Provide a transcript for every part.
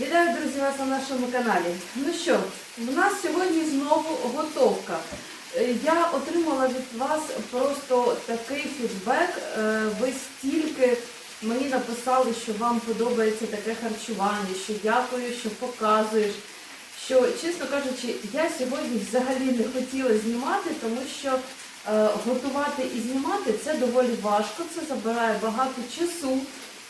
Вітаю, друзі, вас на нашому каналі. Ну що, в нас сьогодні знову готовка. Е, Я отримала від вас просто такий фідбек. Е, Ви стільки мені написали, що вам подобається таке харчування, що дякую, що показуєш. Що, чесно кажучи, я сьогодні взагалі не хотіла знімати, тому що е, готувати і знімати це доволі важко, це забирає багато часу.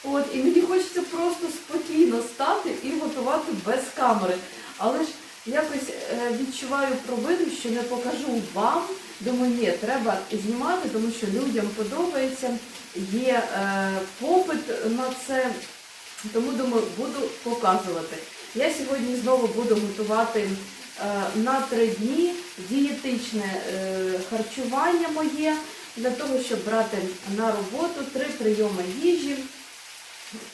От, і мені хочеться просто спокійно стати і готувати без камери. Але ж якось е, відчуваю провину, що не покажу вам. Думаю, ні, треба знімати, тому що людям подобається, є е, попит на це. Тому думаю, буду показувати. Я сьогодні знову буду готувати е, на три дні дієтичне е, харчування моє для того, щоб брати на роботу три прийоми їжі.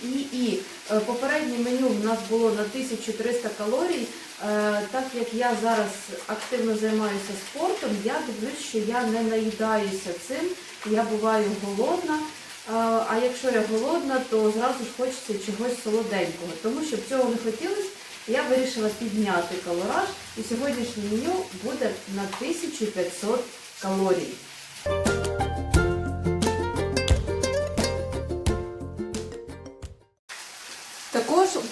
І, і е, попереднє меню в нас було на 1300 калорій. Е, Так як я зараз активно займаюся спортом, я дивлюсь, що я не наїдаюся цим, я буваю голодна. Е, А якщо я голодна, то зразу ж хочеться чогось солоденького. Тому щоб цього не хотілося, я вирішила підняти калораж, і сьогоднішнє меню буде на 1500 калорій.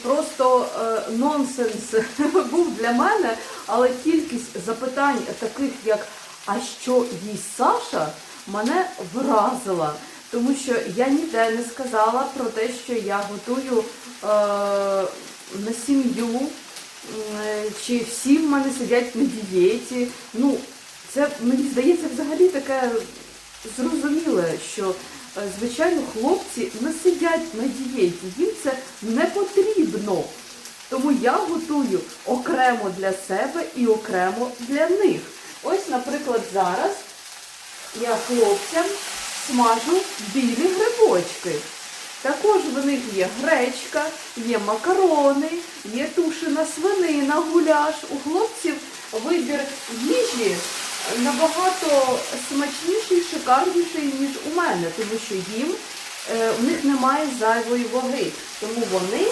Просто е, нонсенс був для мене, але кількість запитань таких, як а що їсть Саша, мене вразила. Тому що я ніде не сказала про те, що я готую е, на сім'ю, чи всі в мене сидять на дієті. Ну, це мені здається взагалі таке зрозуміле, що звичайно хлопці не сидять на дієті, їм це не потрібно. Тому я готую окремо для себе і окремо для них. Ось, наприклад, зараз я хлопцям смажу білі грибочки. Також в них є гречка, є макарони, є тушена свинина, гуляш. У хлопців вибір їжі набагато смачніший, шикарніший, ніж у мене, тому що їм е, у них немає зайвої ваги. Тому вони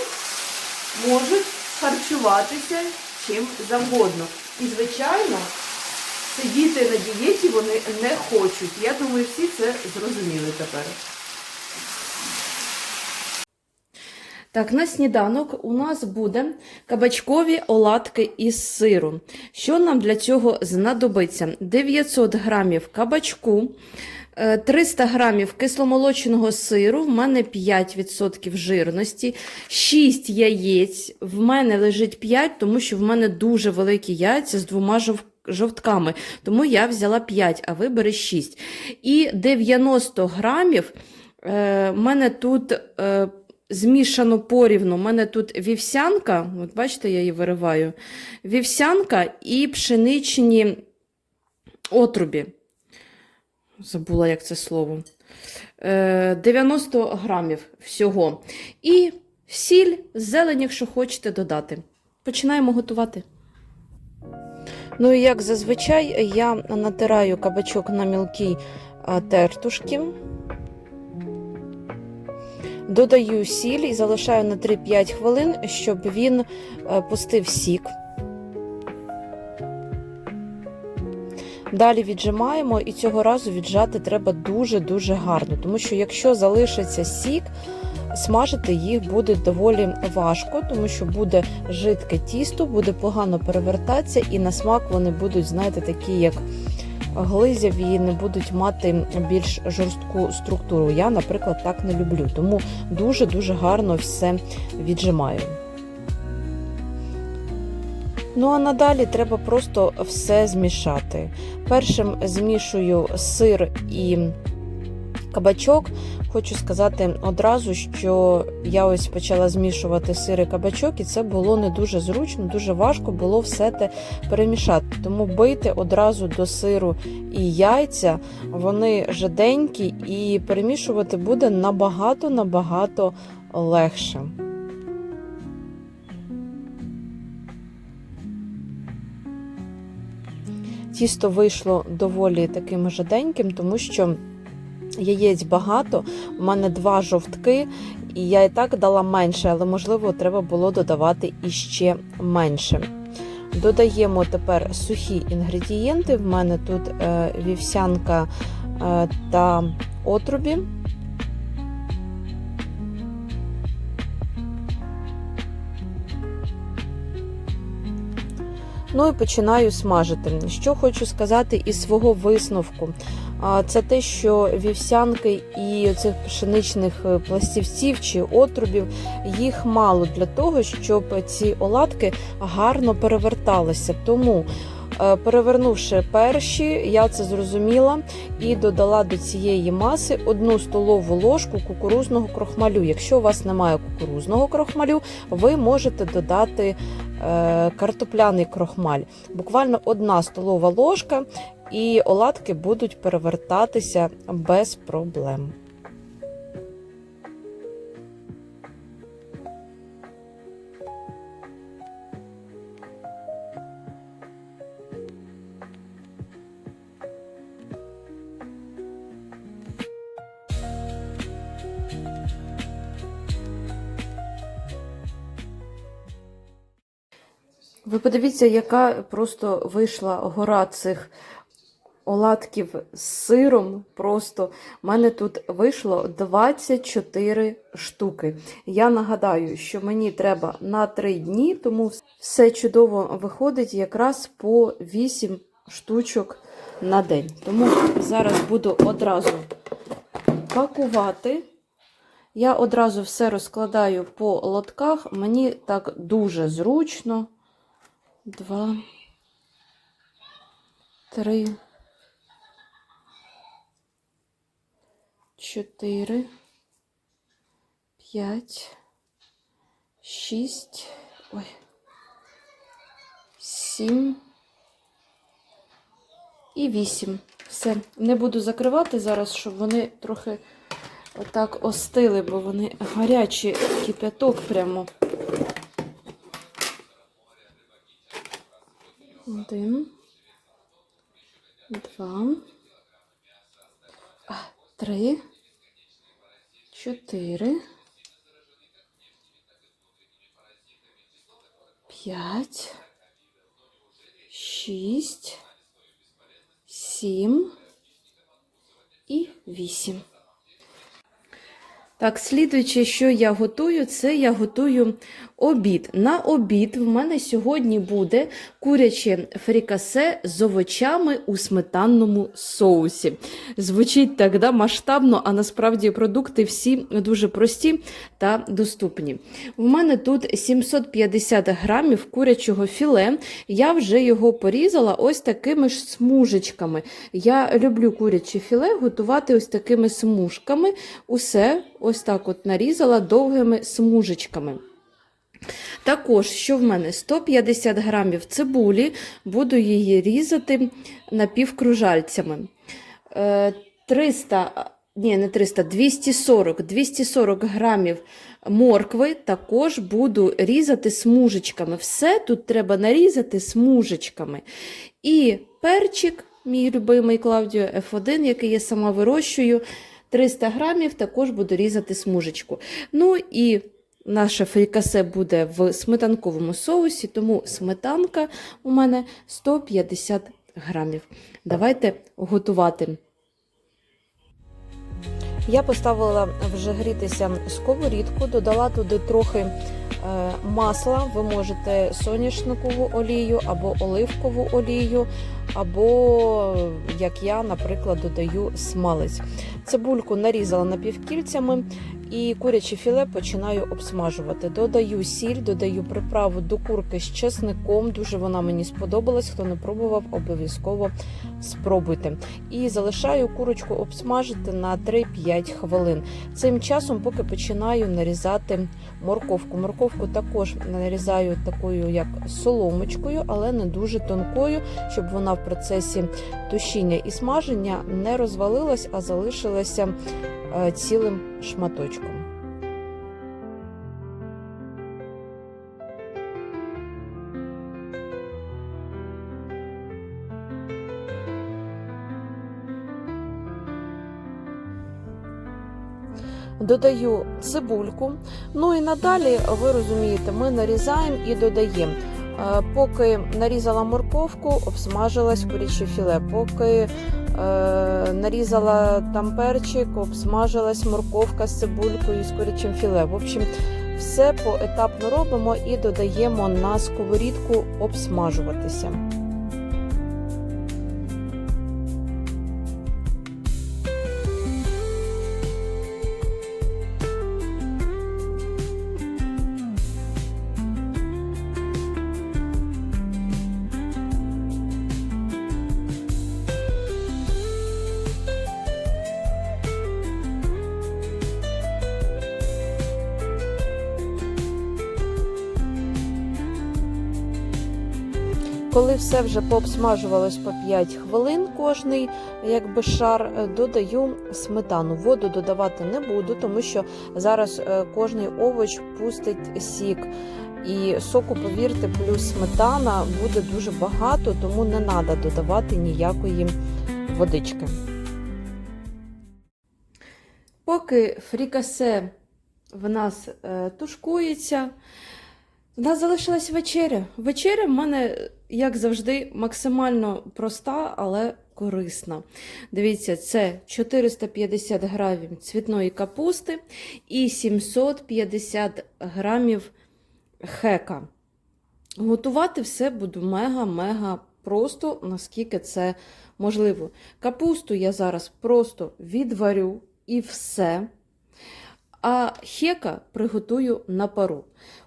можуть харчуватися чим завгодно. І, звичайно, сидіти на дієті вони не хочуть. Я думаю, всі це зрозуміли тепер. Так, на сніданок у нас буде кабачкові оладки із сиру. Що нам для цього знадобиться? 900 грамів кабачку, е, 300 грамів кисломолоченого сиру, в мене 5% жирності, 6 яєць, в мене лежить 5, тому що в мене дуже великі яйця з двома жов- жовтками, тому я взяла 5, а ви бери 6. І 90 грамів, е, мене тут... Е, змішано порівну. У мене тут вівсянка, от бачите, я її вириваю. Вівсянка і пшеничні отрубі. Забула, як це слово. Е, 90 грамів всього. І сіль, зелень, якщо хочете додати. Починаємо готувати. Ну і як зазвичай, я натираю кабачок на мілкій тертушки. Додаю сіль і залишаю на 3-5 хвилин, щоб він е, пустив сік. Далі віджимаємо і цього разу віджати треба дуже-дуже гарно, тому що якщо залишиться сік, смажити їх буде доволі важко, тому що буде жидке тісто, буде погано перевертатися, і на смак вони будуть, знаєте, такі, як глизяві, не будуть мати більш жорстку структуру. Я, наприклад, так не люблю, тому дуже-дуже гарно все віджимаю. Ну а надалі треба просто все змішати. Першим змішую сир і кабачок. Хочу сказати одразу, що я ось почала змішувати сир і кабачок, і це було не дуже зручно, дуже важко було все те перемішати. Тому бити одразу до сиру і яйця, вони жиденькі, і перемішувати буде набагато-набагато легше. Тісто вийшло доволі таким жиденьким, тому що яєць багато, у мене два жовтки, І я і так дала менше, але можливо треба було додавати іще менше. Додаємо тепер сухі інгредієнти. В мене тут е, вівсянка е, та отрубі. Ну і починаю смажити. Що хочу сказати із свого висновку. Це те, що вівсянки і цих пшеничних е, пластівців чи отрубів їх мало для того, щоб ці оладки гарно переверталися. Тому, перевернувши перші, я це зрозуміла і додала до цієї маси одну столову ложку кукурузного крохмалю. Якщо у вас немає кукурузного крохмалю, ви можете додати е, картопляний крохмаль. Буквально одна столова ложка, і оладки будуть перевертатися без проблем. Подивіться, яка просто вийшла гора цих оладків з сиром. Просто У мене тут вийшло 24 штуки. Я нагадаю, що мені треба на 3 дні, тому все чудово виходить якраз по 8 штучок на день. Тому зараз буду одразу пакувати. Я одразу все розкладаю по лотках. Мені так дуже зручно. Два, три, чотири, п'ять, шість, ой, сім. І вісім. Все, не буду закривати зараз, щоб вони трохи отак остили, бо вони гарячі, кипяток прямо. Один, два, три, чотири, п'ять, шість, сім. І вісім. Так, слідуючи, що я готую, це я готую обід. На обід в мене сьогодні буде куряче фрікасе з овочами у сметанному соусі. Звучить так да, масштабно, а насправді продукти всі дуже прості та доступні. В мене тут 750 грамів курячого філе. Я вже його порізала ось такими ж смужечками. Я люблю куряче філе готувати ось такими смужками. Усе ось так от нарізала довгими смужечками. Також, що в мене 150 грамів цибулі, буду її різати напівкружальцями. Е, 300, ні, не 300, 240, 240 грамів моркви також буду різати смужечками. Все тут треба нарізати смужечками. І перчик, мій любимий Клаудіо F1, який я сама вирощую, 300 грамів також буду різати смужечку. Ну і Наше фрікасе буде в сметанковому соусі, тому сметанка у мене 150 грамів. Давайте готувати. Я поставила вже грітися сковорідку, додала туди трохи е, масла. Ви можете соняшникову олію або оливкову олію, або, як я, наприклад, додаю смалець. Цибульку нарізала напівкільцями і куряче філе починаю обсмажувати. Додаю сіль, додаю приправу до курки з чесником. Дуже вона мені сподобалась. Хто не пробував, обов'язково спробуйте. І залишаю курочку обсмажити на 3-5 хвилин. Цим часом, поки починаю нарізати морковку. Морковку також нарізаю такою, як соломочкою, але не дуже тонкою, щоб вона в процесі тушіння і смаження не розвалилась, а залишилася е, цілим шматочком. Додаю цибульку. Ну і надалі, ви розумієте, ми нарізаємо і додаємо. Е, Поки нарізала морковку, обсмажилась куряче філе. Поки е, нарізала там перчик, обсмажилась морковка з цибулькою з курячим філе. В общем, все поетапно робимо і додаємо на сковорідку обсмажуватися. Коли все вже пообсмажувалось по 5 хвилин кожний якби шар, е, додаю сметану. Воду додавати не буду, тому що зараз е, кожний овоч пустить сік. І соку, повірте, плюс сметана буде дуже багато, тому не треба додавати ніякої водички. Поки фрікасе в нас е, тушкується, в нас залишилась вечеря. Вечеря в мене, як завжди, максимально проста, але корисна. Дивіться, це 450 грамів цвітної капусти і 750 грамів хека. Готувати все буду мега-мега просто, наскільки це можливо. Капусту я зараз просто відварю і все. А хека приготую на пару.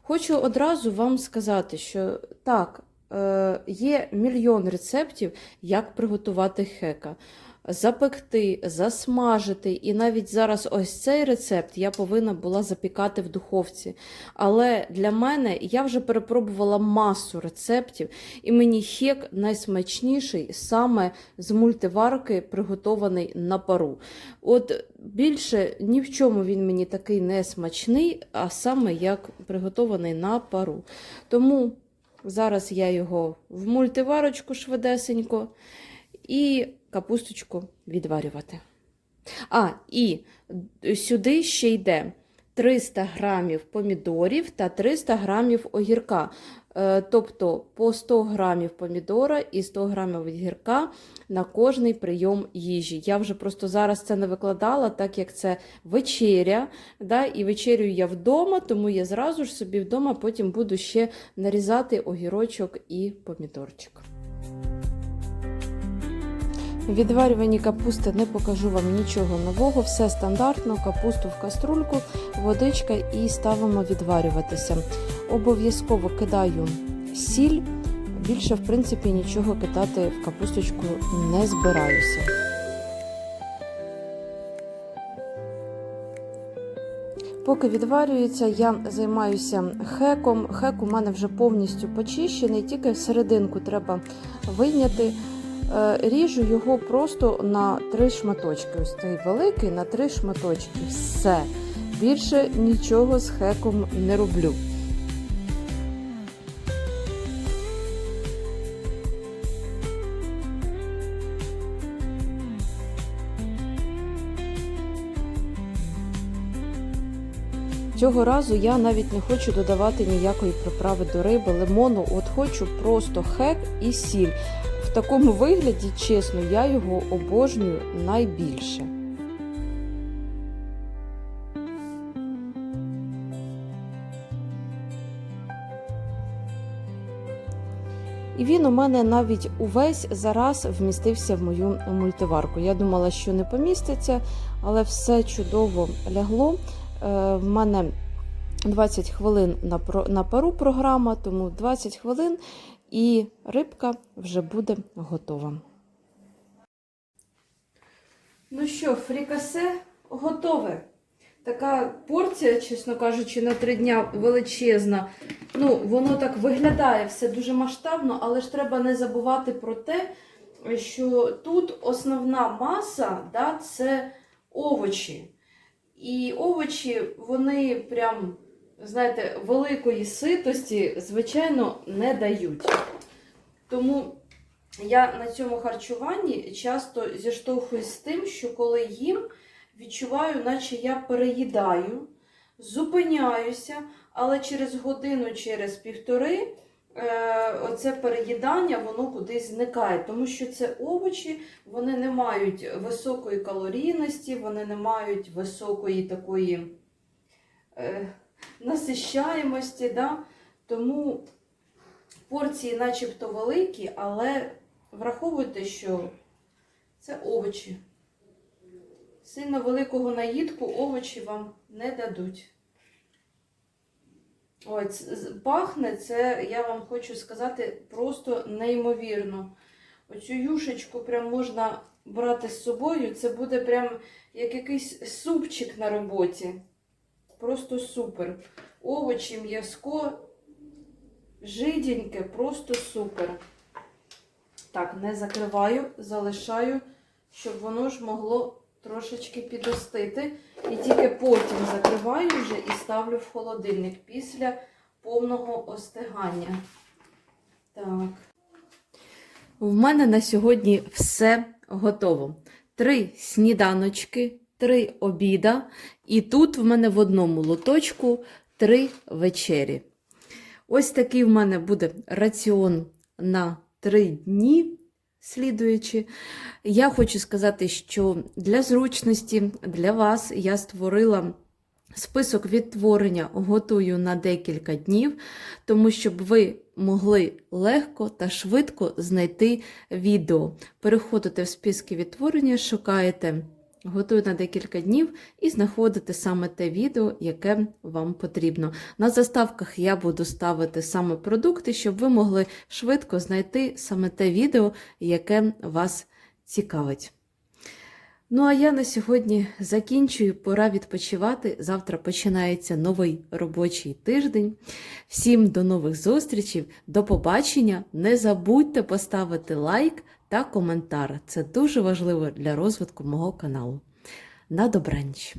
Хочу одразу вам сказати, що так, е, є мільйон рецептів, як приготувати хека. Запекти, засмажити, і навіть зараз ось цей рецепт я повинна була запікати в духовці. Але для мене я вже перепробувала масу рецептів, і мені хек найсмачніший саме з мультиварки, приготований на пару. От більше ні в чому він мені такий не смачний, а саме як приготований на пару. Тому зараз я його в мультиварочку швидесенько і капусточку відварювати. А, і сюди ще йде 300 грамів помідорів та 300 грамів огірка. Е, Тобто по 100 грамів помідора і 100 грамів огірка на кожний прийом їжі. Я вже просто зараз це не викладала, так як це вечеря. Да? І вечерю я вдома, тому я зразу ж собі вдома потім буду ще нарізати огірочок і помідорчик. Відварювані капусти не покажу вам нічого нового, все стандартно, капусту в каструльку, водичка і ставимо відварюватися. Обов'язково кидаю сіль. Більше, в принципі, нічого кидати в капусточку не збираюся. Поки відварюється, я займаюся хеком. Хек у мене вже повністю почищений, тільки серединку треба вийняти. Е, Ріжу його просто на три шматочки. Ось цей великий на три шматочки. Все. Більше нічого з хеком не роблю. Цього разу я навіть не хочу додавати ніякої приправи до риби, лимону. От хочу просто хек і сіль. В такому вигляді, чесно, я його обожнюю найбільше. І він у мене навіть увесь зараз вмістився в мою мультиварку. Я думала, що не поміститься, але все чудово лягло. Е, В мене 20 хвилин на на пару програма, тому 20 хвилин і рибка вже буде готова. Ну що, фрікасе готове. Така порція, чесно кажучи, на три дня величезна. Ну, воно так виглядає все дуже масштабно, але ж треба не забувати про те, що тут основна маса да, це овочі. І овочі, вони прям, знаєте, великої ситості, звичайно, не дають. Тому я на цьому харчуванні часто зіштовхуюсь з тим, що коли їм, відчуваю, наче я переїдаю, зупиняюся, але через годину, через півтори. е, Оце переїдання, воно кудись зникає, тому що це овочі, вони не мають високої калорійності, вони не мають високої такої е, насищаємості. Да? Тому порції начебто великі, але враховуйте, що це овочі. Сильно великого наїдку овочі вам не дадуть. З- пахне це, я вам хочу сказати, просто неймовірно. Оцю юшечку прям можна брати з собою. Це буде прям як якийсь супчик на роботі. Просто супер. Овочі, м'язко, жиденьке, просто супер. Так, не закриваю, залишаю, щоб воно ж могло трошечки підостити. І тільки потім закриваю вже і ставлю в холодильник після повного остигання. Так. В мене на сьогодні все готово. Три сніданочки, три обіда, і тут в мене в одному лоточку три вечері. Ось такий в мене буде раціон на три дні слідуючи. Я хочу сказати, що для зручності для вас я створила список відтворення, готую на декілька днів, тому щоб ви могли легко та швидко знайти відео. Переходите в списки відтворення, шукаєте. Готую на декілька днів і знаходите саме те відео, яке вам потрібно. На заставках я буду ставити саме продукти, щоб ви могли швидко знайти саме те відео, яке вас цікавить. Ну, а я на сьогодні закінчую, пора відпочивати. Завтра починається новий робочий тиждень. Всім до нових зустрічей, до побачення. Не забудьте поставити лайк та коментар. Це дуже важливо для розвитку мого каналу. На добраніч!